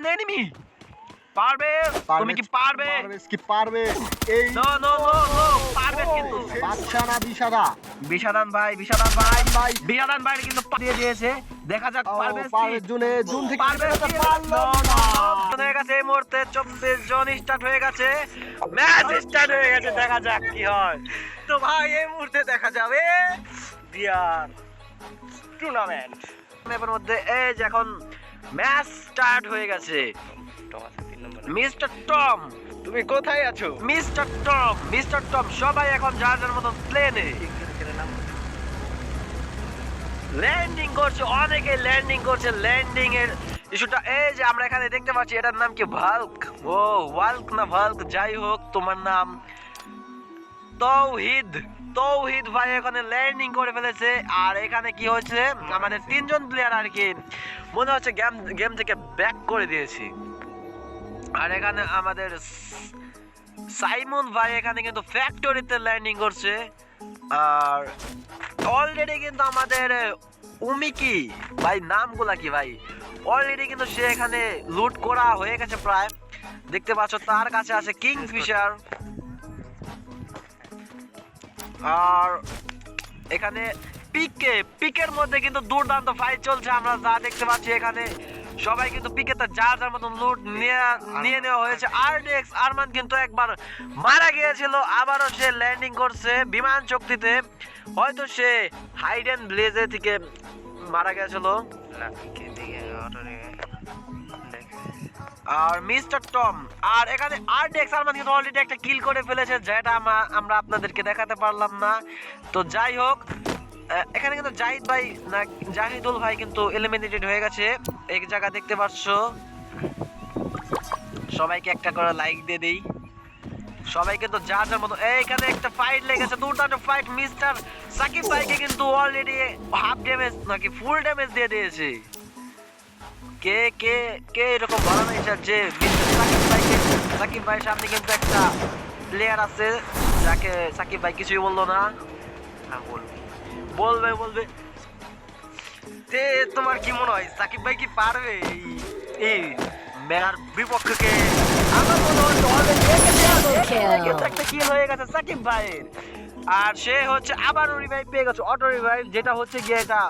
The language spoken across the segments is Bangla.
সামনে এনিমি পারবে? তুমি কি পারবে? কি পারবে? এই নো নো নো নো পারবে কিন্তু। বাদশা না বিশাদা বিষাদান ভাই বিষাদান ভাই। ভাই। বিষাদান ভাই কিন্তু দিয়ে দিয়েছে। দেখা যাক পারবে পারবে জুনে জুন থেকে পারবে পারল না। হয়ে গেছে এই মুহূর্তে। চব্বিশ জন স্টার্ট হয়ে গেছে। ম্যাচ স্টার্ট হয়ে গেছে দেখা যাক কি হয়। তো ভাই এই মুহূর্তে দেখা যাবে বিয়ার টুর্নামেন্ট ম্যাপের মধ্যে এই যে এখন ম্যাচ স্টার্ট হয়ে গেছে। মিস্টার টম তুমি কোথায় আছো? মিস্টার টম মিস্টার টম সবাই এখন যার যার মতন প্লেনে ল্যান্ডিং করছে অনেকে ল্যান্ডিং করছে। ল্যান্ডিং এর ইস্যুটা এই যে আমরা এখানে দেখতে পাচ্ছি এটার নাম কি? ভাল্ক ও ওয়াল্ক না ভাল্ক যাই হোক তোমার নাম তৌহিদ। তৌহিদ ভাই এখানে ল্যান্ডিং করে ফেলেছে। আর এখানে কি হচ্ছে আমাদের তিনজন প্লেয়ার আর কি মনে হচ্ছে গেম গেম থেকে ব্যাক করে দিয়েছি। আর এখানে আমাদের সাইমন ভাই এখানে কিন্তু ফ্যাক্টরিতে ল্যান্ডিং করছে। আর অলরেডি কিন্তু আমাদের উমিকি ভাই নামগুলা কি ভাই? অলরেডি কিন্তু সে এখানে লুট করা হয়ে গেছে প্রায়। দেখতে পাচ্ছ তার কাছে আছে কিং ফিশার আর এখানে পিকে, পিকের মধ্যে কিন্তু দুর্দান্ত ফাইট চলছে, আমরা যা দেখতে পাচ্ছি এখানে। সবাই কিন্তু পিকেতে যার যার মতন লুট নিয়ে নেওয়া হয়েছে। আরডিএক্স আরমান কিন্তু একবার মারা গিয়েছিল, আবারও সে ল্যান্ডিং করছে বিমান চুক্তিতে। হয়তো সে হাইডেন ব্লেজে থেকে মারা গিয়েছিল আর মিস্টার টম, আর এখানে আরডিএক্স আরমান কিন্তু অলরেডি একটা কিল করে ফেলেছে, যেটা আমরা আপনাদেরকে দেখাতে পারলাম না। তো যাই হোক এখানে কিন্তু জাহিদ ভাই না, জাহিদুল ভাই কিন্তু এলিমিনেটেড হয়ে গেছে। এক জায়গা দেখতে পাচ্ছ। সবাইকে একটা করে লাইক দিয়ে দেই। সবাই কিন্তু যা যার মতো এইখানে একটা ফাইট লেগেছে, দুর্দান্ত ফাইট মিস্টার সাকিব ভাইকে কিন্তু অলরেডি হাফ ড্যামেজ নাকি ফুল ড্যামেজ দিয়ে দিয়েছে। কে কে কে এরকম ভালো যে সাকিব ভাইকে সাকিব ভাইয়ের সামনে কিন্তু একটা প্লেয়ার আছে যাকে সাকিব ভাই কিছুই বলল না। বলবে বলবে। তে তোমার কি মনে হয় সাকিব ভাই কি পারবে এই মেলার বিপক্ষকে? আমার মনে হয় একটা কিল হয়ে গেছে সাকিব ভাইয়ের। আর সে হচ্ছে আবারও রিভাইভ পেয়ে গেছে অটো রিভাইভ যেটা হচ্ছে গিয়ে এটা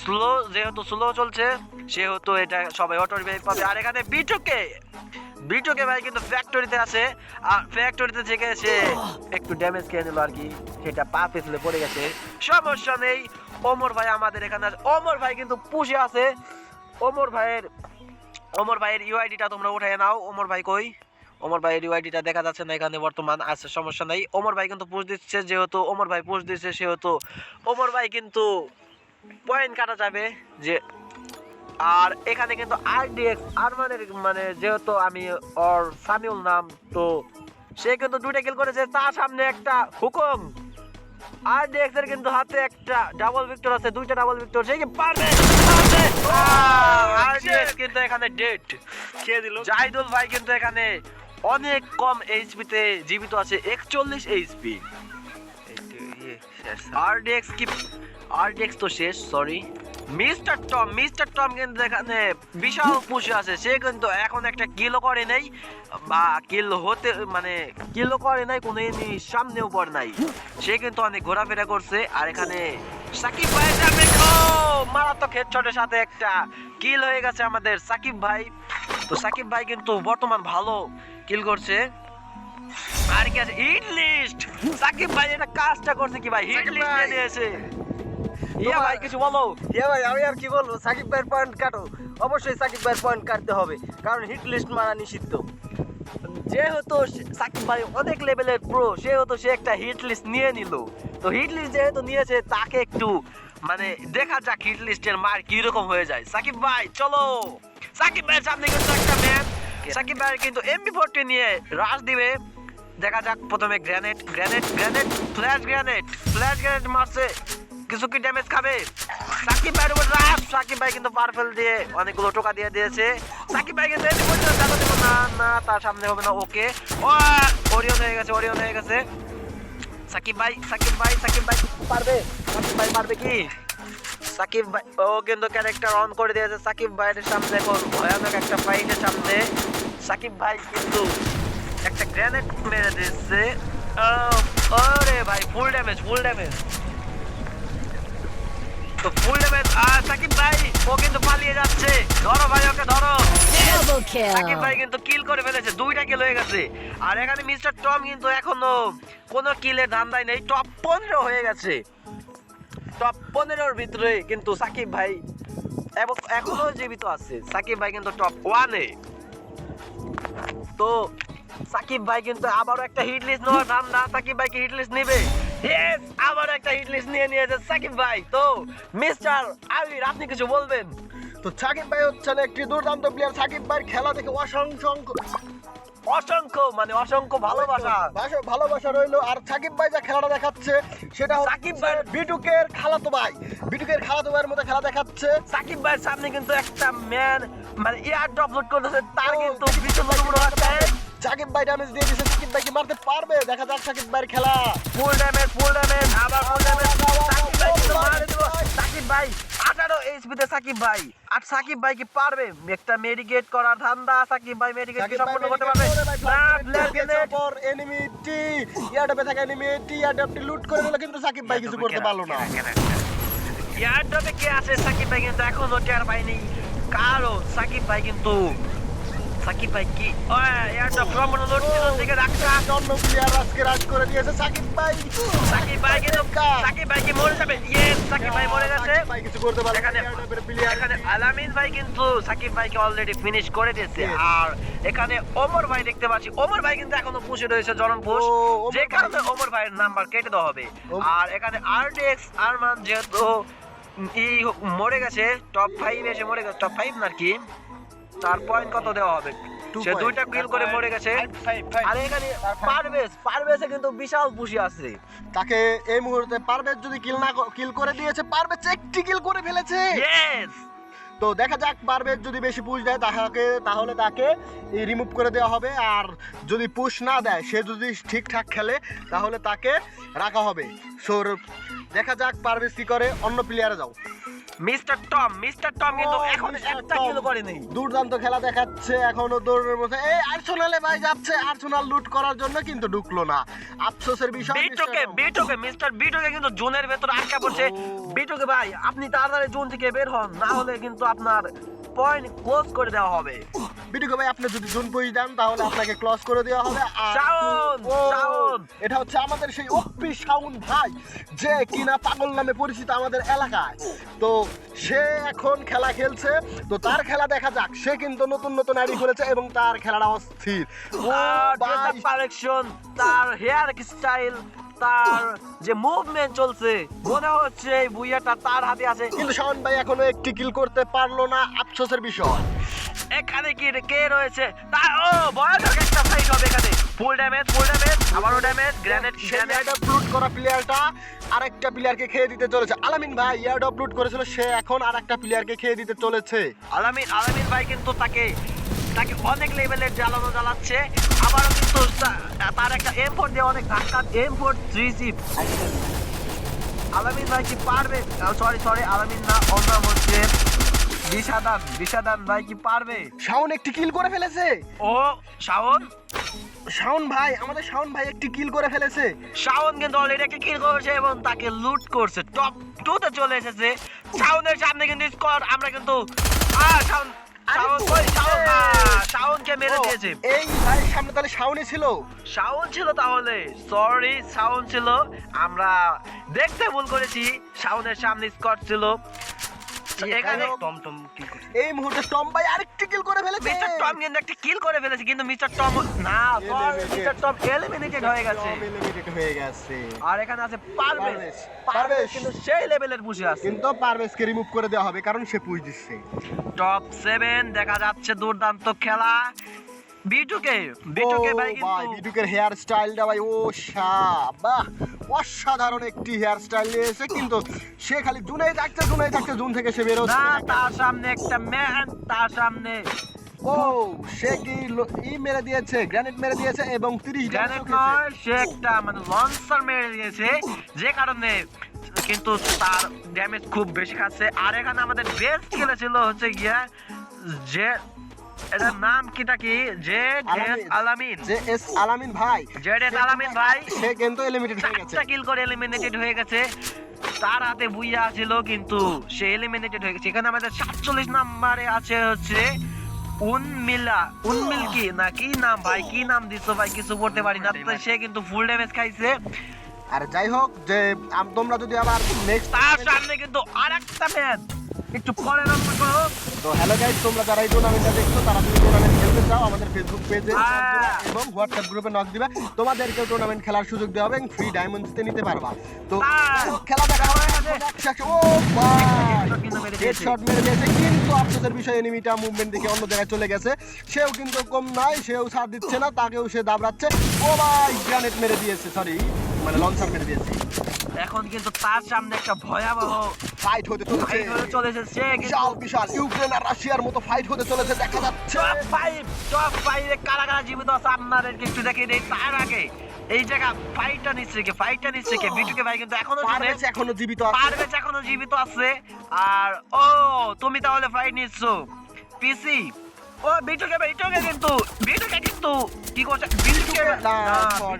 স্লো যেহেতু স্লো চলছে সেহেতু এটা সবাই অটো রিভাইভ পাবে আর এখানে বিটুকে বিটুকে ভাই কিন্তু ফ্যাক্টরিতে আছে। আর ফ্যাক্টরিতে থেকে সে একটু ড্যামেজ খেয়ে নিল আর কি সেটা পা পিছলে পড়ে গেছে। সমস্যা নেই। ওমর ভাই আমাদের এখানে ওমর ভাই কিন্তু পুষে আছে। ওমর ভাইয়ের ওমর ভাইয়ের ইউআইডিটা তোমরা উঠাই নাও। ওমর ভাই কই? ওমর ভাইয়ের ইউআইডিটা দেখা যাচ্ছে না এখানে বর্তমান। আছে, সমস্যা নাই। ওমর ভাই কিন্তু পোস্ট দিচ্ছে। যেহেতু ওমর ভাই পোস্ট দিচ্ছে, সেহেতু ওমর ভাই কিন্তু পয়েন্ট কাটা যাবে যে আর এখানে কিন্তু আরডিএক্স আরমানের মানে যেহেতু আমি ওর সামিউল নাম তো সে কিন্তু দুইটা কিল করেছে তার সামনে একটা হুকুম। আরডিএক্স এর কিন্তু হাতে একটা ডাবল ভিক্টর আছে দুইটা ডাবল ভিক্টর সে কি পারবে? পারবে! আরডিএক্স কিন্তু এখানে ডেট খেয়ে দিল। জাহিদুল ভাই কিন্তু এখানে অনেক কম এইচপি তে জীবিত আছে একচল্লিশ এইচপি আর আরডিএক্স কি আর আরডিএক্স তো শেষ sorry mister Tom mister Tom কিন্তু এখানে বিশাল পুষে আছে। সে কিন্তু এখন একটা কিলো করে নাই বা কিল হতে মানে কিলো করে নাই কোনো এমনি সামনেও পড়ে নাই। সে কিন্তু অনেক ঘোরাফেরা করছে আর এখানে সাকিব ভাই যাবে মারাত্মক হেডশটের সাথে একটা কিল হয়ে গেছে আমাদের সাকিব ভাই। তো সাকিব ভাই কিন্তু বর্তমান ভালো কিল করছে। আর কি আছে? হিট লিস্ট সাকিব ভাই এটা কাজটা করছে কি ভাই? হিট লিস্ট দিয়েছে। ইয়া ভাই কিছু বলো। হ্যাঁ ভাই আমি আর কি বলব? সাকিব ভাইয়ের পয়েন্ট কাটো। অবশ্যই সাকিব ভাইয়ের পয়েন্ট কাটতে হবে কারণ হিট লিস্ট মারা নিষিদ্ধ। যেহেতু সাকিব ভাই অনেক লেভেলের প্রো সেহেতু সে একটা হিট লিস্ট নিয়ে নিল। তো হিট লিস্ট যেহেতু নিয়েছে তাকে একটু মানে দেখা যাক হিট লিস্টের মার কীরকম হয়ে যায়। সাকিব ভাই চলো। সাকিব ভাইয়ের সামনে কিন্তু একটা ম্যান সাকিব ভাই কিন্তু এমবি ফোরটি নিয়ে রাশ দিবে। দেখা যাক প্রথমে grenade grenade grenade flash grenade flash grenade মারছে। কিছু কি ড্যামেজ খাবে? সাকিব ভাইয়ের উপর রাশ সাকিব ভাই কিন্তু পারফেল দিয়ে অনেকগুলো টোকা দিয়ে দিয়েছে। সাকিব ভাই কিন্তু না না, তার সামনে হবে না, ওকে। ও ওরিয়ন হয়ে গেছে ওরিয়ন হয়ে গেছে। সাকিব ভাই সাকিব ভাই সাকিব ভাই পারবে সাকিব ভাই পারবে কি? সাকিব ভাই, ও কিন্তু ক্যারেক্টার অন করে দিয়েছে। সাকিব ভাইয়ের সামনে এখন ভয়ানক একটা ফাইটের সামনে। সাকিব ভাই কিন্তু একটা গ্রেনেড মেরে দিচ্ছে ওরে ভাই ফুল ড্যামেজ ফুল ড্যামেজ তো ফুল ড্যামেজ আর সাকিব ভাই ও কিন্তু পালিয়ে যাচ্ছে। ধরো ভাই ওকে ধরো। সাকিব ভাই কিন্তু কিল করে ফেলেছে দুইটা কিল হয়ে গেছে। আর এখানে মিস্টার টম কিন্তু এখনও কোনো কিলের ধান্দায় নেই টপ পনেরো হয়ে গেছে। টপ পনেরোর ভিতরে কিন্তু সাকিব ভাই এবং এখনও জীবিত আছে। সাকিব ভাই কিন্তু টপ ওয়ানে তো সাকিব ভাই কিন্তু আবারও একটা হিট লিস্ট নেওয়ার ধান্দা। সাকিব ভাই কি হিট লিস্ট নেবে? ইয়েস আবার একটা হিট লিস্ট নিয়ে নিয়েছে সাকিব ভাই। তো মিস্টার আবির আপনি কিছু বলবেন? তো সাকিব ভাই হচ্ছেন একটি দুর্দান্ত প্লেয়ার সাকিব ভাইয়ের খেলা দেখে অসংখ্য অসংখ্য মানে অসংখ্য ভালোবাসা। ভালোবাসা রইল। আর সাকিব ভাই যা খেলাটা দেখাচ্ছে সেটা সাকিব ভাই বিটুকের খালাতো ভাই। বিটুকের খালাতো ভাইয়ের মধ্যে খেলা দেখাচ্ছে। সাকিব ভাইয়ের সামনে কিন্তু একটা ম্যান মানে এয়ার ড্রপ লোড করতেছে। তার কিন্তু বড় আছে সাকিব ভাই ড্যামেজ দিয়ে দিয়েছে সাকিব ভাই কি মারতে পারবে? দেখা যাক সাকিব ভাইয়ের খেলা। ফুল ড্যামেজ ফুল ড্যামেজ আবার ফুল ড্যামেজ সাকিব ভাই কিন্তু মারে দিল সাকিব ভাই আঠারো এইচপি তে সাকিব ভাই। আর সাকিব ভাই কি পারবে? একটা মেডিকেট করার ধান্দা সাকিব ভাই মেডিকেট কি সম্পূর্ণ করতে পারবে? লুট করে দিল কিন্তু সাকিব ভাই কিছু করতে পারল না। কে আছে? সাকিব ভাই কিন্তু এখনও টের পাইনি কারণ সাকিব ভাই কিন্তু সাকিব ভাই কি? এয়ার ড্রপ সম্পূর্ণ লোড রাখা অন্য প্লেয়ার আজকে রাজ করে দিয়েছে সাকিব ভাই। সাকিব ভাই কিন্তু সাকিব ভাই। কি মরে যাবে? ইয়েস সাকিব ভাই মরে গেছে। ভাই কিছু করতে পারল এখানে এখানে আলামিন ভাই কিন্তু সাকিব ভাইকে অলরেডি ফিনিশ করে দিয়েছে। আর এখানে ওমর ভাই দেখতে পাচ্ছি। ওমর ভাই কিন্তু এখনও পুষে রয়েছে জনম পুষ। যে কারণে ওমর ভাইয়ের নাম্বার কেটে দেওয়া হবে। আর এখানে আরডিএক্স আরমান যেহেতু মরে গেছে টপ ফাইভ এসে মরে গেছে টপ ফাইভ না কি। তার পয়েন্ট কত দেওয়া হবে? সে দুইটা কিল করে মরে গেছে। আর এখানে পারভেজ পারভেজে কিন্তু বিশাল পুষি আছে। তাকে এই মুহূর্তে পারভেজ যদি কিল না কিল করে দিয়েছে পারভেজ একটি কিল করে ফেলেছে। ইয়েস তো দেখা যাক পারভেজ যদি বেশি পুশ দেয় তাকে তাহলে তাকে রিমুভ করে দেওয়া হবে। আর যদি পুশ না দেয় সে যদি ঠিকঠাক খেলে তাহলে তাকে রাখা হবে। সোর দেখা যাক পারভেজ কি করে। অন্য প্লেয়ারে যাও। মিস্টার টম মিস্টার টম কিন্তু এখন একটা। কিল করেনি। দুর্দান্ত খেলা দেখাচ্ছে এখনও দৌড়ের মধ্যে। এই আর্সেনালে ভাই যাচ্ছে আর্সেনাল লুট করার জন্য কিন্তু ঢুকলো না। আফসোসের বিষয় বিটুকে মিস্টার বিটুকে কিন্তু জোনের ভেতরে আটকা পড়ছে। বিটুকে ভাই আপনি তাড়াতাড়ি জোন থেকে বের হন না হলে কিন্তু আপনার পয়েন্ট ক্লোজ করে দেওয়া হবে। বিটুকে ভাই আপনি যদি জুন পুশ দেন তাহলে আপনাকে ক্লস করে দেওয়া হবে। আর শাওন, শাওন। এটা হচ্ছে আমাদের সেই অপ্পি শাউন ভাই যে কিনা পাগল নামে পরিচিত আমাদের এলাকায়। তো সে এখন খেলা খেলছে তো তার খেলা দেখা যাক। সে কিন্তু নতুন নতুন আইডি খুলেছে এবং তার খেলাটা অস্থির। কালেকশন তার হেয়ার স্টাইল তার যে মুভমেন্ট চলছে মনে হচ্ছে এই বুইয়াটা তার হাতে আছে। কিন্তু শাওন ভাই এখনও একটি কিল করতে পারল না আফসোসের বিষয়। এখানে কি কে রয়েছে? ও ভয়ানক একটা ফাইট হবে এখানে। ফুল ড্যামেজ ফুল ড্যামেজ আবারও ড্যামেজ গ্রেনেড গ্রেনেড করা প্লেয়ারটা আরেকটা প্লেয়ারকে খেয়ে দিতে চলেছে। আলামিন ভাই ইয়ারডপ লুট করেছিল সে এখন আরেকটা প্লেয়ারকে খেয়ে দিতে চলেছে। আলামিন আলামিন ভাই কিন্তু তাকে তাকে অনেক লেভেলের জ্বালানো জ্বালাচ্ছে। আবারও কিন্তু তার একটা এম ফোর দিয়ে অনেক ধাক্কা এম ফোর থ্রি জিপ আলামিন ভাই কি পারবে? সরি সরি আলামিন না অন্য হচ্ছে বিষাদান বিষাদান ভাই কি পারবে? শাওন একটি কিল করে ফেলেছে। ও শাওন? শাওন ভাই আমাদের শাওন ভাই একটি কিল করে ফেলেছে। শাওন কিন্তু অলরেডি একটা কিল করেছে এবং তাকে লুট করছে। টপ টু তে চলে এসেছে। শাওনের সামনে কিন্তু স্কোর আমরা কিন্তু আহ শাওন শাওন শাওন শাওনকে মেরে দিয়েছে? এই সামনে তাহলে শাওনই ছিল। ছিল তাহলে। সরি ছিল। আমরা দেখতে ভুল করেছি। সাউন্ডের সামনে স্কট ছিল। এখানে টমটম কি করছে। এই মুহূর্তে টম ভাই আরেকটি কিল করে ফেলেছে। মিস্টার টম কিন্তু একটা কিল করে ফেলেছে কিন্তু মিস্টার টম না. মিস্টার টম এলিমিনেটেড হয়ে গেছে। এলিমিনেটেড হয়ে গেছে। আর এখানে আছে পারভেজ। পারভেজ। কিন্তু সেই লেভেলের বসে আছে। কিন্তু পারভেজকে রিমুভ করে দেওয়া হবে কারণ সে পুশ দিচ্ছে। টপ 7 দেখা যাচ্ছে দুর্দান্ত খেলা। বিটুকে বিটুকে ও ভাই ভাই বিটুকের হেয়ার স্টাইলটা ভাই ও বাহ! অসাধারণ একটি হেয়ার স্টাইল নিয়েছে কিন্তু সে খালি জুনেই থাকছে জুনেই থাকছে জুন থেকে সে বেরোচ্ছে না। তার সামনে একটা ম্যান তার সামনে। ও সে কি ই মেরে দিয়েছে গ্রেনেড মেরে দিয়েছে এবং 30 গ্রেনেড নয় সে একটা মানে লঞ্চার মেরে দিয়েছে যে কারণে কিন্তু তার ড্যামেজ খুব বেশি খাচ্ছে। আর এখানে আমাদের বেস্ট খেলেছিল হচ্ছে গিয়া যে এটার নাম কিটা কি? যে আলামিন। আলামিন। যে এস আলামিন ভাই। জেড এস আলামিন ভাই। সে কিন্তু এলিমিনেটেড হয়ে গেছে। কিল করে এলিমিনেটেড হয়ে গেছে। তার হাতে বুইয়া ছিল কিন্তু সে এলিমিনেটেড হয়ে গেছে। এখানে আমাদের সাতচল্লিশ নাম্বারে আছে হচ্ছে উনমিলা। উনমিল কি? না কি নাম ভাই? কি নাম দিছো ভাই? কিছু করতে পারি না। সে কিন্তু ফুল ড্যামেজ খাইছে। আর যাই হোক যে তোমরা যদি আবার নেক্সট তার সামনে কিন্তু আরেকটা ম্যাচ একটু পরে তো হ্যালো গাইস তোমরা যারা এই টুর্নামেন্টটা দেখছ তারা যদি টুর্নামেন্ট খেলতে চাও আমাদের ফেসবুক পেজে হ্যাঁ। এবং হোয়াটসঅ্যাপ গ্রুপে নক দিবে। তোমাদেরকে টুর্নামেন্ট খেলার সুযোগ দেওয়া হবে এবং ফ্রি ডায়মন্ড জিতে নিতে পারবা। তো হ্যাঁ। হোক, খেলা দেখা হবে। ও মেরে দিয়েছে। হেডশট মেরে দিয়েছে কিন্তু আফসোসের বিষয় এনিমিটা মুভমেন্ট দেখে অন্য জায়গায় চলে গেছে। সেও কিন্তু কম নয় সেও সাথ দিচ্ছে না তাকেও সে দাবড়াচ্ছে। ও ভাই গ্রানেট মেরে দিয়েছে সরি মানে লঞ্চার মেরে দিয়েছে। এখন কিন্তু তার সামনে একটা ভয়াবহ ফাইট হতে চলেছে। চলেছে। সে বিশাল বিশাল ইউক্রেন আর রাশিয়ার মতো ফাইট হতে চলেছে দেখা যাচ্ছে। টপ ফাইভ টপ ফাইভে কারা কারা জীবিত আছে আপনাদেরকে একটু দেখিয়ে দেই। তার আগে এই জায়গা ফাইটটা নিচ্ছে কে? ফাইটটা নিচ্ছে কে? বিটুকে ভাই কিন্তু এখনও পারভেজ এখনও জীবিত আছে। পারভেজ এখনও জীবিত আছে। আর ও তুমি তাহলে ফাইট নিচ্ছ। পিসি ও বিটুকে বিটুকে কিন্তু বিটুকে কিন্তু কি করছে? বিটুকে না,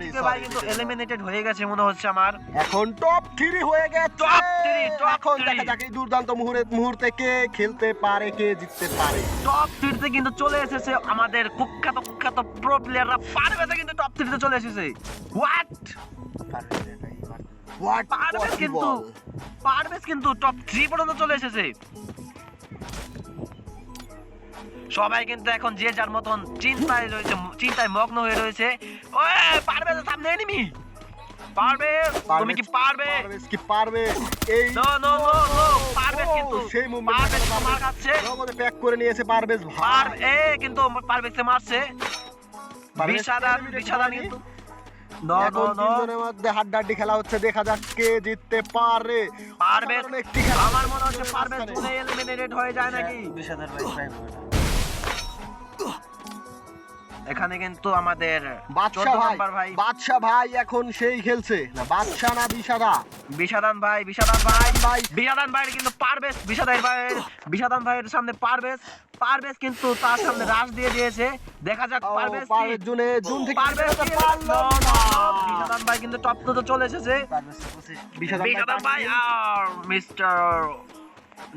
বিটুকে ভাই কিন্তু এলিমিনেটেড হয়ে গেছে মনে হচ্ছে আমার। এখন টপ থ্রি হয়ে গেছে। Top three, top এখন দেখা যাক এই দুর্দান্ত মুহূর্তে মুহূর্তে কে খেলতে পারে কে জিততে পারে। টপ থ্রিতে কিন্তু চলে এসেছে আমাদের কুখ্যাত কুখ্যাত প্রো প্লেয়াররা পারভেজে কিন্তু টপ থ্রিতে চলে এসেছে। হোয়াট হোয়াট পারভেজ কিন্তু পারভেজ কিন্তু টপ থ্রি পর্যন্ত চলে এসেছে। সবাই কিন্তু এখন যে যার মতন চিন্তায় রয়েছে চিন্তায় মগ্ন হয়ে রয়েছে। ওই পারভেজ সামনে এনিমি পারভেজ তুমি কি পারবে? কি পারবে? এই নো নো নো নো ও, কিন্তু। সেই মুভমেন্ট পারভেজ মার খাচ্ছে নগদে প্যাক করে নিয়েছে পারভেজ পার ভাই। এ কিন্তু মারছে। পারভেজ বিষাদান eliminated বিষাদান হয়নি। কিন্তু। হাড্ডাহাড্ডি খেলা হচ্ছে দেখা যাক কে জিততে পারে। আমার মনে হচ্ছে জুনে এলিমিনেটেড হয়ে যায় নাকি? বিষাদার ভাই প্রাইম এখানে কিন্তু আমাদের বাদশা ভাই ভাই। বাদশা ভাই এখন সেই খেলছে। না বাদশা না বিশাদা? বিষাদান ভাই বিষাদান ভাই। ভাই। বিষাদান ভাই কিন্তু পারবেশ বিষাদান ভাই বিষাদান ভাইয়ের সামনে পারবেশ পারবেশ কিন্তু তার সামনে রাশ দিয়ে দিয়েছে। দেখা যাক কি- জুনে জুন থেকে বেরোতে পারল না। বিষাদান ভাই কিন্তু টপ টু চলে এসেছে। বিষাদান ভাই আর মিস্টার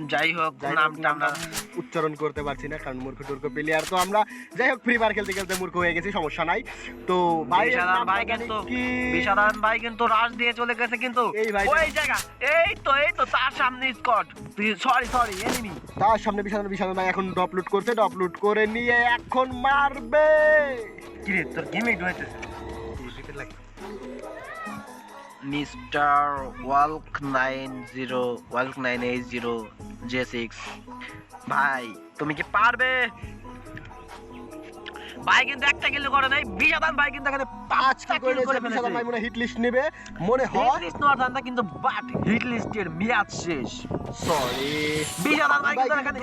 যাই হোক নামটা আমরা উচ্চারণ করতে পারছি না কারণ মূর্খ টুর্খ প্লেয়ার তো আমরা যাই হোক ফ্রি ফায়ার খেলতে খেলতে মূর্খ হয়ে গেছি সমস্যা নাই। তো ভাই ভাই কিন্তু বিষাদান ভাই কিন্তু রাশ দিয়ে চলে গেছে কিন্তু। এই ভাই- ওই জায়গা এই তো এই তো তার সামনে স্কট সরি সরি এনিমি তার সামনে বিশাদা বিশাদা ভাই এখন ড্রপ লুট করছে ড্রপ লুট করে নিয়ে এখন মারবে। কি রে তোর গেমে ঢুকাইতে মিস্টার ওয়ালক nine zero ওয়ালক nine eight zero J six. ভাই তুমি কি পারবে? ভাই কিন্তু একটা কিল করে নাই বিষাদান ভাই কিন্তু এখানে করে কিল করে ভাই মনে হিট লিস্ট নেবে। মনে হিট হয় লিস্ট নেওয়ার ধান্দা কিন্তু বাট হিট লিস্টের মেয়াদ শেষ। সরি বিষাদান ভাই ভাই কিন্তু এখানে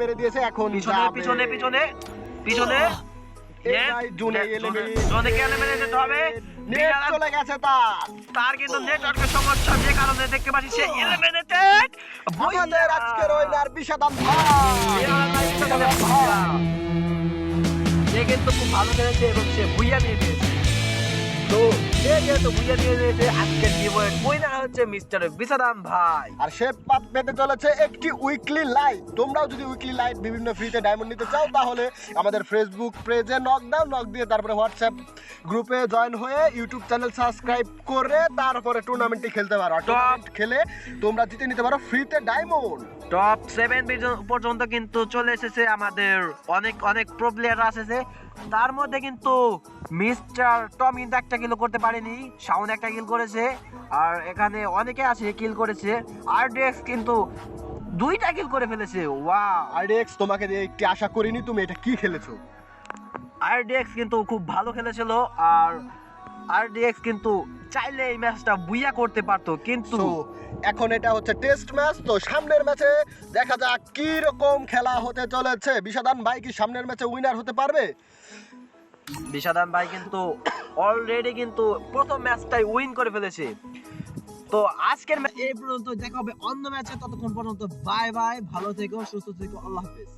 মেরে দিয়েছে এখন পিছনে পিছনে পিছনে। পিছনে দিয়ে দিয়েছে জুনে হবে নেট চলে গেছে তার। তার কিন্তু নেটওয়ার্কের সমস্যা যে কারণে দেখতে পাচ্ছি সে এলিমিনেটেড আমাদের আজকের ওইনার বিষাদান ভাই সে কিন্তু খুব ভালো খেলেছে এবং সে বুইয়া নিয়ে নিয়েছে তো সে যেহেতু বুইয়া নিয়ে নিয়েছে আজকের জীবনের উইনার হচ্ছে মিস্টার বিসাদাম ভাই। আর সে পাত পেতে চলেছে একটি উইকলি লাইভ তোমরাও যদি উইকলি লাইভ বিভিন্ন ফ্রিতে ডায়মন্ড নিতে চাও তাহলে আমাদের ফেসবুক পেজে নক দাও নক দিয়ে তারপরে হোয়াটসঅ্যাপ গ্রুপে জয়েন হয়ে ইউটিউব চ্যানেল সাবস্ক্রাইব করে তারপরে টুর্নামেন্টটি খেলতে পারো। টুর্নামেন্ট খেলে তোমরা জিতে নিতে পারো ফ্রিতে ডায়মন্ড টপ সেভেন পর্যন্ত কিন্তু চলে এসেছে আমাদের। অনেক অনেক প্রো প্লেয়ার এসেছে তার মধ্যে কিন্তু মিস্টার টম কিন্তু একটা কিল করতে পারেনি শাওন একটা কিল করেছে আর এখানে অনেকে আছে কিল করেছে আর ডেক্স কিন্তু দুইটা কিল করে ফেলেছে ওয়া আর ডেক্স তোমাকে দিয়ে একটি আশা করিনি তুমি এটা কি খেলেছো? আরডিএক্স কিন্তু খুব ভালো খেলেছিল আর আরডিএক্স কিন্তু চাইলে এই ম্যাচটা বুইয়া করতে পারতো কিন্তু এখন এটা হচ্ছে টেস্ট ম্যাচ তো সামনের ম্যাচে দেখা যাক কি রকম খেলা হতে চলেছে। বিষাদান ভাই কি সামনের ম্যাচে উইনার হতে পারবে? বিষাদান ভাই কিন্তু অলরেডি কিন্তু প্রথম ম্যাচটাই উইন করে ফেলেছে। তো আজকের ম্যাচ এই পর্যন্ত দেখা হবে অন্য ম্যাচে ততক্ষণ পর্যন্ত বাই বাই ভালো থেকো সুস্থ থেকো আল্লাহ হাফেজ।